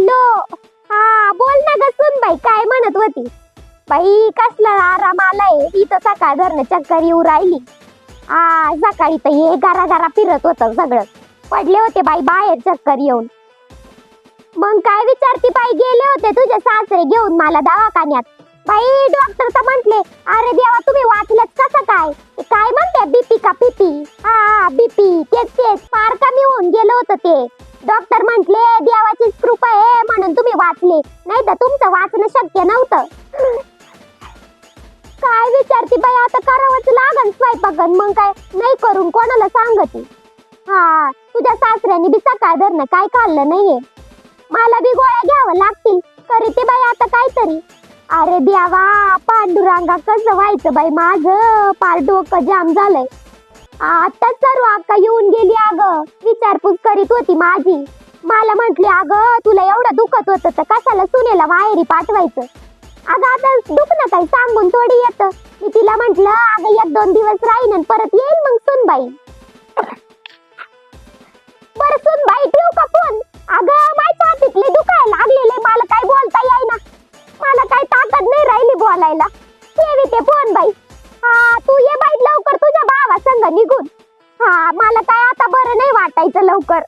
Hello हा बोल ना ग सुन बाई काय म्हणत होती? बाई कसला आराम आलाय? इथं सकाळ धरणं चक्कर येऊ राहिली. आ सकाळी तर हे गारा गारा फिरत होत सगळं. पडले होते बाई बाहेर चक्कर येऊन. मग काय विचारती बाई गेले होते तुझे सासरे घेऊन मला दवाखान्यात. बाई डॉक्टर तर म्हंटले अरे देवा तुम्ही वाचलत कसं काय? काय म्हणते बीपी का पीपी? हा बीपी तेच तेच फार कमी होऊन गेलं होतं ते. डॉक्टर म्हंटले देवा वाचले. नाही तर तुमचं वाचणं शक्य नव्हतं. काय विचारती बाई आता करावंच लागन स्वयंपाकन मग काय? नाही करून कोणाला सांगते? हा तुझ्या सासऱ्याने बी सकाळ धरणं काय खाल्लं नाहीये. मला बी गोळ्या घ्यावं लागतील. करते बाई आता काहीतरी. अरे देवा पांडुरांगा कसं व्हायचं बाई माझं? पार डोकं जाम झालंय. आता सर्व अक्का येऊन गेली अगं. विचारपूस करीत होती माझी. मला म्हंटली अगं तुला एवढं दुखत होतं तर कशाला सुनेला माहेरी पाठवायचं? अगं आता दुखणं काही सांगून थोडी येतं. मी तिला म्हंटल अगं एक दोन दिवस राहीन आणि परत येईल मग सुनबाई. बर सुनबाई ठेवू का फोन? अगं माझ्या हातीतले दुखायला लागलेले मला काय बोलता येईना. मला काय ताकद नाही राहिली बोलायला. ठेवी ते फोन बाई. हा तू ये बाई लवकर तुझ्या भावा संग निघून. हा मला काय आता बरं नाही वाटायचं लवकर.